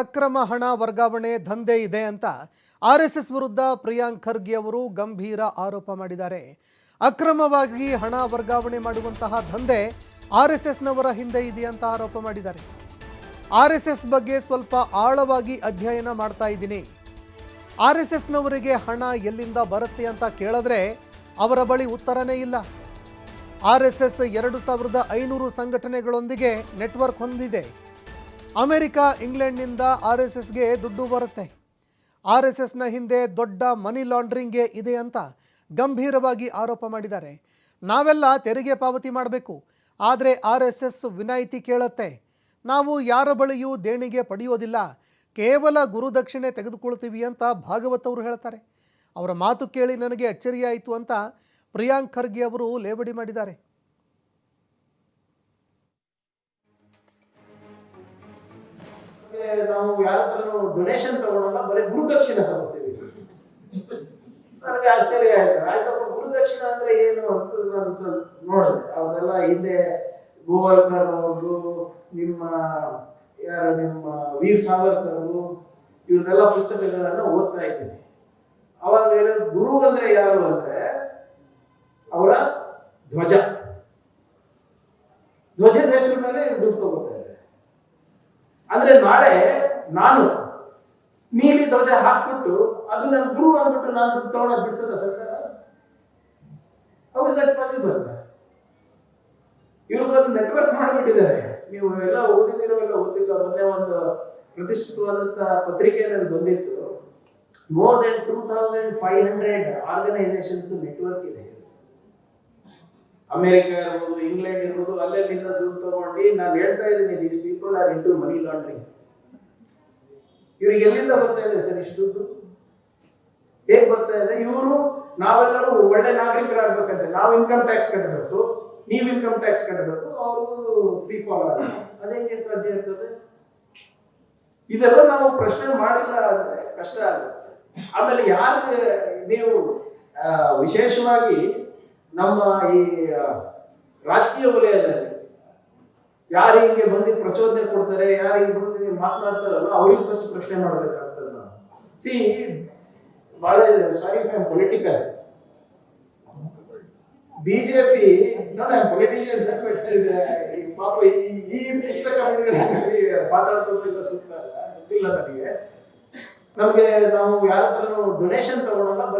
ಅಕ್ರಮ ಹಣ ವರ್ಗಾವಣೆ ದಂಧೆ ಇದೆ ಅಂತ ಆರ್ ಎಸ್ ವಿರುದ್ಧ ಪ್ರಿಯಾಂಕ್ ಖರ್ಗೆ ಅವರು ಗಂಭೀರ ಆರೋಪ ಮಾಡಿದ್ದಾರೆ. ಅಕ್ರಮವಾಗಿ ಹಣ ವರ್ಗಾವಣೆ ಮಾಡುವಂತಹ ದಂಧೆ ಆರ್ ಎಸ್ ಹಿಂದೆ ಇದೆ ಅಂತ ಆರೋಪ ಮಾಡಿದ್ದಾರೆ. ಆರ್ ಬಗ್ಗೆ ಸ್ವಲ್ಪ ಆಳವಾಗಿ ಅಧ್ಯಯನ ಮಾಡ್ತಾ ಇದ್ದೀನಿ. ಆರ್ ಎಸ್ ಹಣ ಎಲ್ಲಿಂದ ಬರುತ್ತೆ ಅಂತ ಕೇಳಿದ್ರೆ ಅವರ ಬಳಿ ಉತ್ತರನೇ ಇಲ್ಲ. ಆರ್ ಎಸ್ ಎಸ್ ಎರಡು ಸಾವಿರದ ಐನೂರು ಸಂಘಟನೆಗಳೊಂದಿಗೆ ನೆಟ್ವರ್ಕ್ ಹೊಂದಿದೆ. ಅಮೆರಿಕ, ಇಂಗ್ಲೆಂಡ್ನಿಂದ ಆರ್ ಎಸ್ ಎಸ್ಗೆ ದುಡ್ಡು ಬರುತ್ತೆ. ಆರ್ ಎಸ್ ಎಸ್ನ ಹಿಂದೆ ದೊಡ್ಡ ಮನಿ ಲಾಂಡ್ರಿಂಗ್ಗೆ ಇದೆ ಅಂತ ಗಂಭೀರವಾಗಿ ಆರೋಪ ಮಾಡಿದ್ದಾರೆ. ನಾವೆಲ್ಲ ತೆರಿಗೆ ಪಾವತಿ ಮಾಡಬೇಕು. ಆದರೆ ಆರ್ ಎಸ್ ಎಸ್ ವಿನಾಯಿತಿ ಕೇಳುತ್ತೆ. ನಾವು ಯಾರ ಬಳಿಯೂ ದೇಣಿಗೆ ಪಡೆಯೋದಿಲ್ಲ. ಕೇವಲ ಗುರುದಕ್ಷಿಣೆ ತೆಗೆದುಕೊಳ್ತೀವಿ ಅಂತ ಭಾಗವತ್ ಅವರು ಹೇಳ್ತಾರೆ. ಅವರ ಮಾತು ಕೇಳಿ ನನಗೆ ಅಚ್ಚರಿಯಾಯಿತು ಅಂತ ಪ್ರಿಯಾಂಕ್ ಖರ್ಗೆ ಅವರು ಲೇವಡಿ ಮಾಡಿದ್ದಾರೆ. ನಾವು ಯಾರ ಡೊನೇಷನ್ ತಗೊಳಲ್ಲ, ಬರೀ ಗುರುದಕ್ಷಿಣೆ ತಗೋತೀವಿ ನನಗೆ ಆಶ್ಚರ್ಯ ಆಯ್ತು. ಆಯ್ತಪ್ಪ ಗುರುದಕ್ಷಿಣೆ ಅಂದ್ರೆ ಏನು ಅಂತ ನಾನು ನೋಡಿದೆ. ಅವನ್ನೆಲ್ಲ ಹಿಂದೆ ಗೋವಾಲ್ಕರ್ ಅವರು ನಿಮ್ಮ ಯಾರು, ನಿಮ್ಮ ವೀರ್ ಸಾವರ್ಕರ್ ಇವ್ರನ್ನೆಲ್ಲ ಪುಸ್ತಕಗಳನ್ನ ಓದ್ತಾ ಇದ್ದೀನಿ. ಅವಾಗ ಗುರು ಅಂದ್ರೆ ಯಾರು ಅಂದ್ರೆ ಅವರ ಧ್ವಜ. ಧ್ವಜದ ಹೆಸರು ಮೇಲೆ ದುಡ್ಡು ತಗೋತಾ ಇದ್ದಾರೆ ಅಂದ್ರೆ ನಾಳೆ ನಾನು ನೀಲಿ ಧ್ವಜ ಹಾಕ್ಬಿಟ್ಟು ಅದು ನನ್ನ ಗುರು ಅಂದ್ಬಿಟ್ಟು ನಾನು ದುಡ್ಡು ಬಿಡ್ತದ ಸರ್ಕಾರ? ಹೌಸ್ ಪಾಸಿಬಲ್ ಇವ್ರದ್ದು ನೆಟ್ವರ್ಕ್ ಮಾಡಿಬಿಟ್ಟಿದ್ದಾರೆ. ನೀವು ಎಲ್ಲ ಓದಿದಿರೋ ಓದಿಲ್ಲ ಮೊನ್ನೆ ಒಂದು ಪ್ರತಿಷ್ಠಿತವಾದಂತ ಪತ್ರಿಕೆಯಲ್ಲಿ ಬಂದಿತ್ತು. More than two thousand five hundred organisations network ಇದೆ. ಅಮೆರಿಕ ಇರ್ಬೋದು, ಇಂಗ್ಲೆಂಡ್ ಇರ್ಬೋದು, ಅಲ್ಲೆಲ್ಲಿಂದ ದುಡ್ಡು ತಗೊಂಡು, ನಾನು ಹೇಳ್ತಾ ಇದ್ದೀನಿ these people are into money laundering ಇವ್ರಿಗೆ ಎಲ್ಲಿಂದ ಬರ್ತಾ ಇದೆ ಸರ್ ಇಷ್ಟು ದುಡ್ಡು? ಹೇಗ್ ಬರ್ತಾ ಇದೆ? ಇವರು ನಾವೆಲ್ಲರೂ ಒಳ್ಳೆ ನಾಗರಿಕರಾಗಬೇಕಂತೆ. ನಾವು ಇನ್ಕಮ್ ಟ್ಯಾಕ್ಸ್ ಕಟ್ಟಬೇಕು ನೀವು ಇನ್ಕಮ್ ಟ್ಯಾಕ್ಸ್ ಕಟ್ಟಬೇಕು ಅವರು ಫ್ರೀ ಫಾಲ್ ಆಗ ಅದೇಗೆ ಸಾಧ್ಯ ಇರ್ತದೆ? ಇದೆಲ್ಲ ನಾವು ಪ್ರಶ್ನೆ ಮಾಡಿಲ್ಲ ಅಂದ್ರೆ ಕಷ್ಟ ಆಗುತ್ತೆ. ಆಮೇಲೆ ಯಾರು ನೀವು ವಿಶೇಷವಾಗಿ ನಮ್ಮ ಈ ರಾಜಕೀಯ ವಲಯದಲ್ಲಿ ಯಾರು ಹಿಂಗೆ ಬಂದು ಪ್ರಚೋದನೆ ಕೊಡ್ತಾರೆ, ಯಾರು ಹಿಂಗೆ ಬಂದು ಮಾತನಾಡ್ತಾರಲ್ಲ, ಅವ್ರಿಗೆ ಫಸ್ಟ್ ಪ್ರಶ್ನೆ ಮಾಡ್ಬೇಕಾಗ್ತದೆ ನಾವು. ಸಿ ಬಹಳ ಸಾರಿ ಐ ಪೊಲಿಟಿಕಲ್ ಬಿಜೆಪಿ ನೋಡಿ ಪೊಲಿಟಿಷಿಯನ್ ಪಾಪ ಈ ಈ ಪುಸ್ತಕ ಮಾತಾಡ್ತಿಲ್ಲ ಸುತ್ತ ಗೊತ್ತಿಲ್ಲ ನನಗೆ ನಮಗೆ ನಾವು ಯಾರ ಹತ್ರನೂ ಡೊನೇಷನ್ ತಗೊಳಲ್ಲ